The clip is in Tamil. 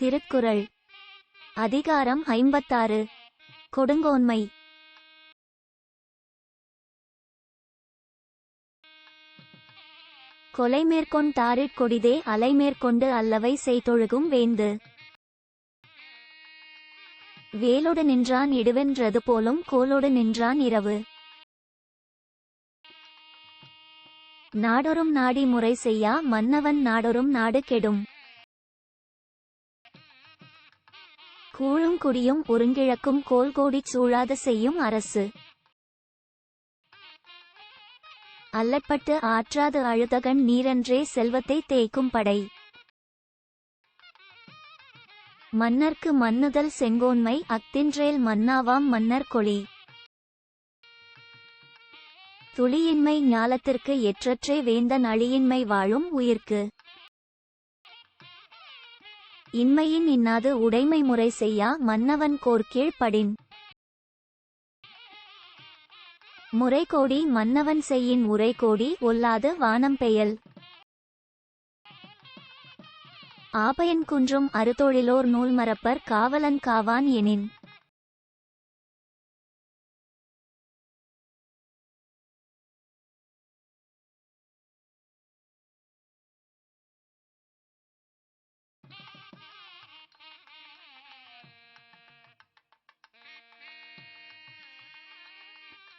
திருக்குறள். அதிகாரம் ஐம்பத்தாறு. கொடுங்கோன்மை. கொலை மேற்கொண் தாரிற் கொடிதே அலை மேற்கொண்டு அல்லவை செய்தொழுகும் வேந்து. வேலொடு நின்றான் இடுவென்றது போலும் கோலோடு நின்றான் இரவு. நாடொரும் நாடி முறை செய்யா மன்னவன் நாடொரும் நாடு கெடும். கூழும் குடியும் ஒருங்கிழக்கும் கோல்கோடிச் சூழாத செய்யும் அரசு. அல்லற்பட்டு ஆற்றாது அழுதகன் நீரன்றே செல்வத்தை தேய்க்கும் படை. மன்னர்க்கு மன்னுதல் செங்கோன்மை அக்தின்றேல் மன்னாவாம் மன்னர் கொளி. துளியின்மை ஞாலத்திற்கு எற்றற்றே வேந்தன் அழியின்மை வாழும் உயிர்க்கு. இன்மையின் இன்னாது உடைமை முறை செய்யா மன்னவன் கோர்கீழ் படின். முறைகோடி மன்னவன் செய்யின் உரைகோடி ஒல்லாது வானம் பெயல். ஆபயன் குன்றும் அறுதொழிலோர் நூல் மறப்பர் காவலன் காவான் எனின்.